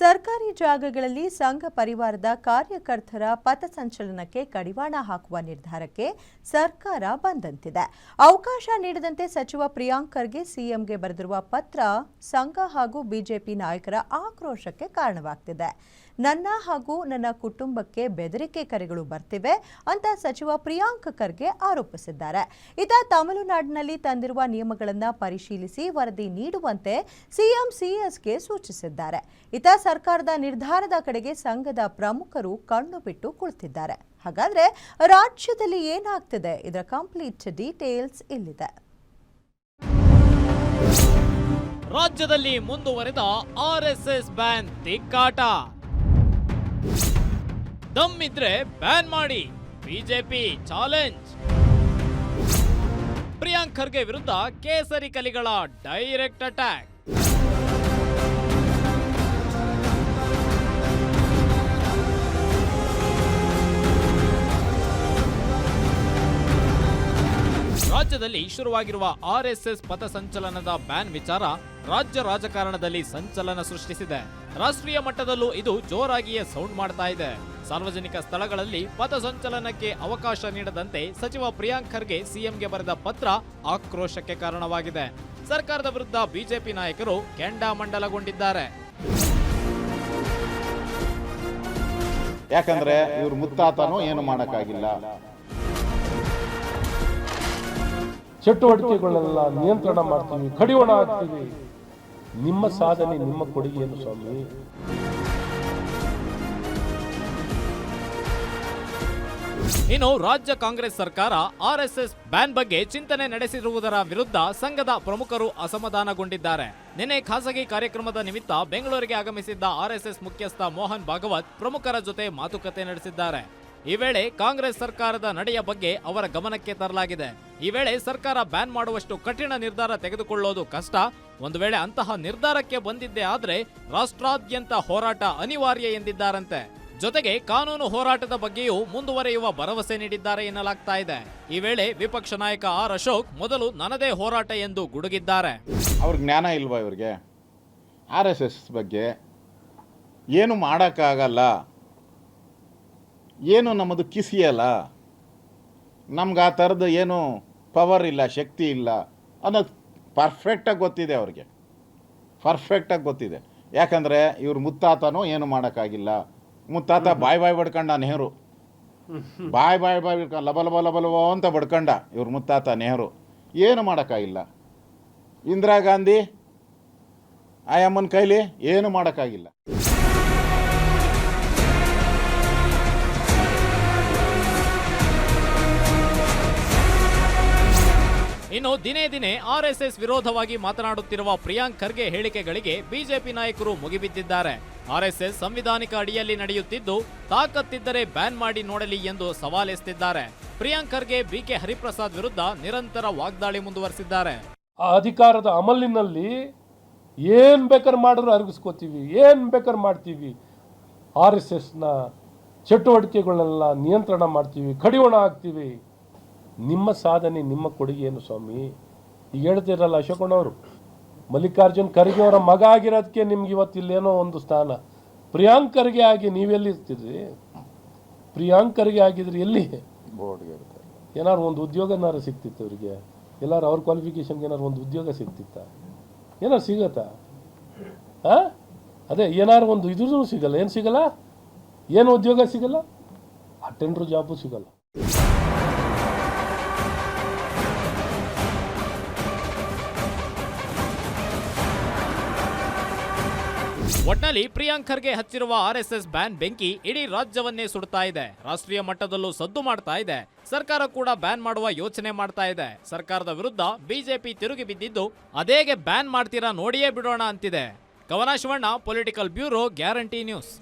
ಸರ್ಕಾರಿ ಜಾಗಗಳಲ್ಲಿ ಸಂಘ ಪರಿವಾರದ ಕಾರ್ಯಕರ್ತರ ಪಥಸಂಚಲನಕ್ಕೆ ಕಡಿವಾಣ ಹಾಕುವ ನಿರ್ಧಾರಕ್ಕೆ ಸರ್ಕಾರ ಬಂದಂತಿದೆ. ಅವಕಾಶ ನೀಡದಂತೆ ಸಚಿವ ಪ್ರಿಯಾಂಕ್ ಖರ್ಗೆ ಸಿಎಂಗೆ ಬರೆದಿರುವ ಪತ್ರ ಸಂಘ ಹಾಗೂ ಬಿಜೆಪಿ ನಾಯಕರ ಆಕ್ರೋಶಕ್ಕೆ ಕಾರಣವಾಗ್ತಿದೆ. ನನ್ನ ಹಾಗೂ ನನ್ನ ಕುಟುಂಬಕ್ಕೆ ಬೆದರಿಕೆ ಕರೆಗಳು ಬರ್ತಿವೆ ಅಂತ ಸಚಿವ ಪ್ರಿಯಾಂಕ್ ಖರ್ಗೆ ಆರೋಪಿಸಿದ್ದಾರೆ. ಇತ ತಮಿಳುನಾಡಿನಲ್ಲಿ ತಂದಿರುವ ನಿಯಮಗಳನ್ನು ಪರಿಶೀಲಿಸಿ ವರದಿ ನೀಡುವಂತೆ ಸಿಎಂ ಸಿಎಸ್ಗೆ ಸೂಚಿಸಿದ್ದಾರೆ. ಇತ ಸರ್ಕಾರದ ನಿರ್ಧಾರದ ಕಡೆಗೆ ಸಂಘದ ಪ್ರಮುಖರು ಕಣ್ಣು ಬಿಟ್ಟು ಕುಳಿತಿದ್ದಾರೆ. ಹಾಗಾದ್ರೆ ರಾಜ್ಯದಲ್ಲಿ ಏನಾಗ್ತಿದೆ? ಇದರ ಕಂಪ್ಲೀಟ್ ಡೀಟೇಲ್ಸ್ ಇಲ್ಲಿದೆ. ರಾಜ್ಯದಲ್ಲಿ ಮುಂದುವರೆದ ಆರ್ಎಸ್ಎಸ್ ಬ್ಯಾನ್ ತಿಕ್ಕಾಟ. ದಮ್ ಇದ್ರೆ ಬ್ಯಾನ್ ಮಾಡಿ ಬಿಜೆಪಿ ಚಾಲೆಂಜ್ ಪ್ರಿಯಾಂಕ್ ಖರ್ಗೆ ವಿರುದ್ಧ ಕೇಸರಿ ಕಲಿಗಳ ಡೈರೆಕ್ಟ್ ಅಟ್ಯಾಕ್ ರಾಜ್ಯದಲ್ಲಿ ಶುರುವಾಗಿರುವ ಆರ್ಎಸ್ಎಸ್ ಪಥಸಂಚಲನದ ಬ್ಯಾನ್ ವಿಚಾರ ರಾಜ್ಯ ರಾಜಕಾರಣದಲ್ಲಿ ಸಂಚಲನ ಸೃಷ್ಟಿಸಿದೆ. ರಾಷ್ಟ್ರೀಯ ಮಟ್ಟದಲ್ಲೂ ಇದು ಜೋರಾಗಿಯೇ ಸೌಂಡ್ ಮಾಡ್ತಾ ಇದೆ. ಸಾರ್ವಜನಿಕ ಸ್ಥಳಗಳಲ್ಲಿ ಪಥಸಂಚಲನಕ್ಕೆ ಅವಕಾಶ ನೀಡದಂತೆ ಸಚಿವ ಪ್ರಿಯಾಂಕ್ ಖರ್ಗೆ ಸಿಎಂಗೆ ಬರೆದ ಪತ್ರ ಆಕ್ರೋಶಕ್ಕೆ ಕಾರಣವಾಗಿದೆ. ಸರ್ಕಾರದ ವಿರುದ್ಧ ಬಿಜೆಪಿ ನಾಯಕರು ಕೆಂಡಾಮಂಡಲಗೊಂಡಿದ್ದಾರೆ ಯಾಕಂದ್ರೆ ಇವ್ರ ಮುತ್ತಾತನೂ ಏನು ಮಾಡೋಕ್ಕಾಗಿಲ್ಲ. ಚಟುವಟಿಕೆಗಳೆಲ್ಲ ನಿಯಂತ್ರಣ ಮಾಡ್ತೀವಿ ಕಡಿವಾಣ ಹಾಕ್ತೀವಿ. ನಿಮ್ಮ ಸಾಧನೆ ನಿಮ್ಮ ಕೊಡುಗೆಯನ್ನು ಏನು ಸ್ವಾಮಿ. ಇನ್ನು ರಾಜ್ಯ ಕಾಂಗ್ರೆಸ್ ಸರ್ಕಾರ ಆರ್ಎಸ್ಎಸ್ ಬ್ಯಾನ್ ಬಗ್ಗೆ ಚಿಂತನೆ ನಡೆಸಿರುವುದರ ವಿರುದ್ಧ ಸಂಘದ ಪ್ರಮುಖರು ಅಸಮಾಧಾನಗೊಂಡಿದ್ದಾರೆ. ನಿನ್ನೆ ಖಾಸಗಿ ಕಾರ್ಯಕ್ರಮದ ನಿಮಿತ್ತ ಬೆಂಗಳೂರಿಗೆ ಆಗಮಿಸಿದ್ದ ಆರ್ಎಸ್ಎಸ್ ಮುಖ್ಯಸ್ಥ ಮೋಹನ್ ಭಾಗವತ್ ಪ್ರಮುಖರ ಜೊತೆ ಮಾತುಕತೆ ನಡೆಸಿದ್ದಾರೆ. ಈ ವೇಳೆ ಕಾಂಗ್ರೆಸ್ ಸರ್ಕಾರದ ನಡೆಯ ಬಗ್ಗೆ ಅವರ ಗಮನಕ್ಕೆ ತರಲಾಗಿದೆ. ಈ ವೇಳೆ ಸರ್ಕಾರ ಬ್ಯಾನ್ ಮಾಡುವಷ್ಟು ಕಠಿಣ ನಿರ್ಧಾರ ತೆಗೆದುಕೊಳ್ಳೋದು ಕಷ್ಟ. ಒಂದು ವೇಳೆ ಅಂತಹ ನಿರ್ಧಾರಕ್ಕೆ ಬಂದಿದ್ದೇ ಆದರೆ ರಾಷ್ಟ್ರಾದ್ಯಂತ ಹೋರಾಟ ಅನಿವಾರ್ಯ ಎಂದಿದ್ದಾರಂತೆ. ಜೊತೆಗೆ ಕಾನೂನು ಹೋರಾಟದ ಬಗ್ಗೆಯೂ ಮುಂದುವರೆಯುವ ಭರವಸೆ ನೀಡಿದ್ದಾರೆ ಎನ್ನಲಾಗ್ತಾ ಇದೆ. ಈ ವೇಳೆ ವಿಪಕ್ಷ ನಾಯಕ ಆರ್ ಅಶೋಕ್ ಮೊದಲು ನನ್ನದೇ ಹೋರಾಟ ಎಂದು ಗುಡುಗಿದ್ದಾರೆ. ಅವ್ರ ಜ್ಞಾನ ಇಲ್ವಾ ಇವರಿಗೆ? ಆರ್ ಎಸ್ ಎಸ್ ಬಗ್ಗೆ ಏನು ಮಾಡೋಕ್ಕಾಗಲ್ಲ. ಏನು ನಮ್ಮದು ಕಿಸಿಯಲ್ಲ. ನಮ್ಗೆ ಆ ಥರದ್ದು ಏನು ಪವರ್ ಇಲ್ಲ, ಶಕ್ತಿ ಇಲ್ಲ ಅನ್ನೋದು ಪರ್ಫೆಕ್ಟಾಗಿ ಗೊತ್ತಿದೆ ಅವ್ರಿಗೆ. ಪರ್ಫೆಕ್ಟಾಗಿ ಗೊತ್ತಿದೆ. ಯಾಕಂದರೆ ಇವ್ರ ಮುತ್ತಾತನೂ ಏನು ಮಾಡೋಕ್ಕಾಗಿಲ್ಲ. ಮುತ್ತಾತ ಬಾಯ್ ಬಾಯ್ ಬಡ್ಕಂಡ ನೆಹರು. ಬಾಯ್ ಬಾಯ್ ಬಾಯ್ ಬಿಡ್ಕೊಂಡು ಲಬ ಲಬ ಲಬ ಲಬ ಅಂತ ಬಡ್ಕಂಡ ಇವ್ರ ಮುತ್ತಾತ ನೆಹರು. ಏನು ಮಾಡೋಕ್ಕಾಗಿಲ್ಲ. ಇಂದಿರಾ ಗಾಂಧಿ ಆಯಮ್ಮನ ಕೈಲಿ ಏನು ಮಾಡೋಕ್ಕಾಗಿಲ್ಲ. ಇನ್ನು ದಿನೇ ದಿನೇ ಆರ್ಎಸ್ಎಸ್ ವಿರೋಧವಾಗಿ ಮಾತನಾಡುತ್ತಿರುವ ಪ್ರಿಯಾಂಕ್ ಖರ್ಗೆ ಹೇಳಿಕೆಗಳಿಗೆ ಬಿಜೆಪಿ ನಾಯಕರು ಮುಗಿಬಿದ್ದಿದ್ದಾರೆ. ಆರ್ಎಸ್ಎಸ್ ಸಂವಿಧಾನಿಕ ಅಡಿಯಲ್ಲಿ ನಡೆಯುತ್ತಿದ್ದು, ತಾಕತ್ತಿದ್ದರೆ ಬ್ಯಾನ್ ಮಾಡಿ ನೋಡಲಿ ಎಂದು ಸವಾಲೆಸ್ತಿದ್ದಾರೆ ಪ್ರಿಯಾಂಕರ್ಗೆ ಬಿಕೆ ಹರಿಪ್ರಸಾದ್ ವಿರುದ್ಧ ನಿರಂತರ ವಾಗ್ದಾಳಿ ಮುಂದುವರೆಸಿದ್ದಾರೆ. ಆ ಅಧಿಕಾರದ ಅಮಲಿನಲ್ಲಿ ಏನು ಬೇಕಾದ್ರೆ ಮಾಡಿದ್ರು ಅರಗಿಸ್ಕೋತೀವಿ, ಏನು ಬೇಕಾದ್ರೆ ಮಾಡ್ತೀವಿ. ಆರ್ ಎಸ್ ಎಸ್ನ ಚಟುವಟಿಕೆಗಳನ್ನೆಲ್ಲ ನಿಯಂತ್ರಣ ಮಾಡ್ತೀವಿ, ಕಡಿವಾಣ ಹಾಕ್ತೀವಿ. ನಿಮ್ಮ ಸಾಧನೆ, ನಿಮ್ಮ ಕೊಡುಗೆ ಏನು ಸ್ವಾಮಿ, ಈಗ ಹೇಳ್ತಿರಲ್ಲ ಅಶೋಕಣ್ಣವರು. ಮಲ್ಲಿಕಾರ್ಜುನ್ ಖರ್ಗೆ ಅವರ ಮಗ ಆಗಿರೋದಕ್ಕೆ ನಿಮ್ಗೆ ಇವತ್ತು ಇಲ್ಲೇನೋ ಒಂದು ಸ್ಥಾನ. ಪ್ರಿಯಾಂಕ್ ಖರ್ಗೆ ಆಗಿ ನೀವೆಲ್ಲಿ ಇರ್ತೀರಿ? ಪ್ರಿಯಾಂಕ್ ಖರ್ಗೆ ಆಗಿದ್ರೆ ಎಲ್ಲಿ? ಏನಾದ್ರು ಒಂದು ಏನಾದ್ರು ಸಿಕ್ತಿತ್ತು ಅವರಿಗೆ? ಎಲ್ಲಾರು ಅವ್ರ ಕ್ವಾಲಿಫಿಕೇಷನ್ಗೆ ಏನಾದ್ರು ಒಂದು ಉದ್ಯೋಗ ಸಿಕ್ತಿತ್ತ ಏನಾರು ಸಿಗತ್ತಾ? ಹಾಂ ಅದೇ ಏನಾರು ಒಂದು ಇದ್ರೂ ಸಿಗಲ್ಲ. ಏನು ಸಿಗಲ್ಲ? ಏನು ಉದ್ಯೋಗ ಸಿಗಲ್ಲ? ಅಟೆಂಡ್ರು ಜಾಬು ಸಿಗಲ್ಲ. ಒಟ್ನಲ್ಲಿ ಪ್ರಿಯಾಂಕ್ ಖರ್ಗೆ ಹಚ್ಚಿರುವ ಆರ್ಎಸ್ಎಸ್ ಬ್ಯಾನ್ ಬೆಂಕಿ ಇಡೀ ರಾಜ್ಯವನ್ನೇ ಸುಡ್ತಾ ಇದೆ. ರಾಷ್ಟ್ರೀಯ ಮಟ್ಟದಲ್ಲೂ ಸದ್ದು ಮಾಡ್ತಾ ಇದೆ. ಸರ್ಕಾರ ಕೂಡ ಬ್ಯಾನ್ ಮಾಡುವ ಯೋಚನೆ ಮಾಡ್ತಾ ಇದೆ. ಸರ್ಕಾರದ ವಿರುದ್ಧ ಬಿಜೆಪಿ ತಿರುಗಿ ಬಿದ್ದಿದ್ದು ಅದೇಗೆ ಬ್ಯಾನ್ ಮಾಡ್ತೀರಾ ನೋಡಿಯೇ ಬಿಡೋಣ ಅಂತಿದೆ. Kavana Shivanna political bureau guarantee news